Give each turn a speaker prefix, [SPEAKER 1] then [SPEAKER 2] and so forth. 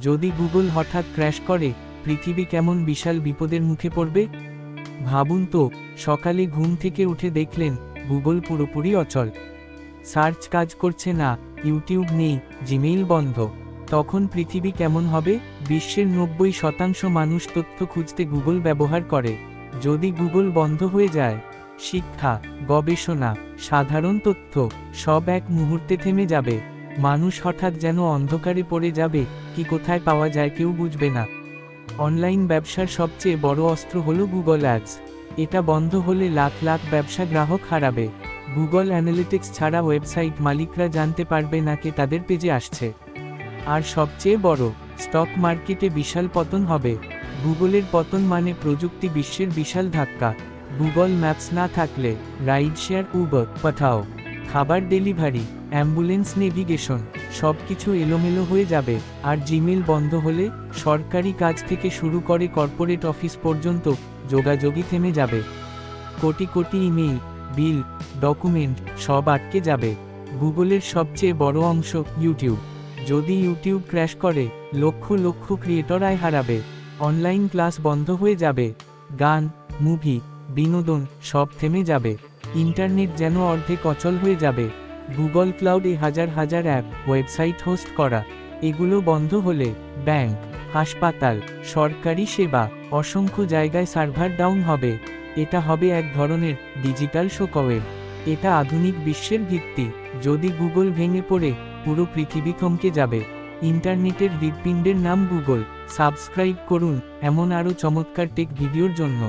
[SPEAKER 1] যদি গুগল হঠাৎ ক্র্যাশ করে, পৃথিবী কেমন বিশাল বিপদের মুখে পড়বে? ভাবুন তো, সকালে ঘুম থেকে উঠে দেখলেন, গুগল পুরোপুরি অচল। সার্চ কাজ করছে না, ইউটিউব নেই, জিমেইল বন্ধ। তখন পৃথিবী কেমন হবে? বিশ্বের নব্বই শতাংশ মানুষ তথ্য খুঁজতে গুগল ব্যবহার করে। যদি গুগল বন্ধ হয়ে যায়, শিক্ষা, গবেষণা, সাধারণ তথ্য, সব এক মুহূর্তে থেমে যাবে। মানুষ হঠাৎ যেন অন্ধকারে পড়ে যাবে, কি কোথায় পাওয়া যায় কেউ বুঝবে না। অনলাইন ব্যবসার সবচেয়ে বড় অস্ত্র হল গুগল অ্যাডস। এটা বন্ধ হলে লাখ লাখ ব্যবসা গ্রাহক হারাবে। গুগল অ্যানালিটিক্স ছাড়া ওয়েবসাইট মালিকরা জানতে পারবে না কে তাদের পেজে আসছে। আর সবচেয়ে বড়, স্টক মার্কেটে বিশাল পতন হবে। গুগলের পতন মানে প্রযুক্তি বিশ্বের বিশাল ধাক্কা। গুগল ম্যাপস না থাকলে, রাইড শেয়ার, উবার, পাঠাও। খাবার ডেলিভারি, অ্যাম্বুলেন্স নেভিগেশন সব কিছু এলোমেলো হয়ে যাবে। আর জিমেল বন্ধ হলে সরকারি কাজ থেকে শুরু করে কর্পোরেট অফিস পর্যন্ত যোগাযোগই থেমে যাবে। কোটি কোটি ইমেইল, বিল, ডকুমেন্ট সব আটকে যাবে। গুগলের সবচেয়ে বড় অংশ ইউটিউব। যদি ইউটিউব ক্র্যাশ করে, লক্ষ লক্ষ ক্রিয়েটর আয় হারাবে। অনলাইন ক্লাস বন্ধ হয়ে যাবে। গান, মুভি, বিনোদন সব থেমে যাবে। ইন্টারনেট যেন অর্ধেক অচল হয়ে যাবে। গুগল ক্লাউডে হাজার হাজার অ্যাপ, ওয়েবসাইট হোস্ট করা, এগুলো বন্ধ হলে ব্যাংক, হাসপাতাল, সরকারি সেবা, অসংখ্য জায়গায় সার্ভার ডাউন হবে। এটা হবে এক ধরনের ডিজিটাল শোকওয়েভ এটা আধুনিক বিশ্বের ভিত্তি। যদি গুগল ভেঙে পড়ে, পুরো পৃথিবী থমকে যাবে। ইন্টারনেটের হৃদপিণ্ডের নাম গুগল। সাবস্ক্রাইব করুন, এমন আরও চমৎকার টেক ভিডিওর জন্য।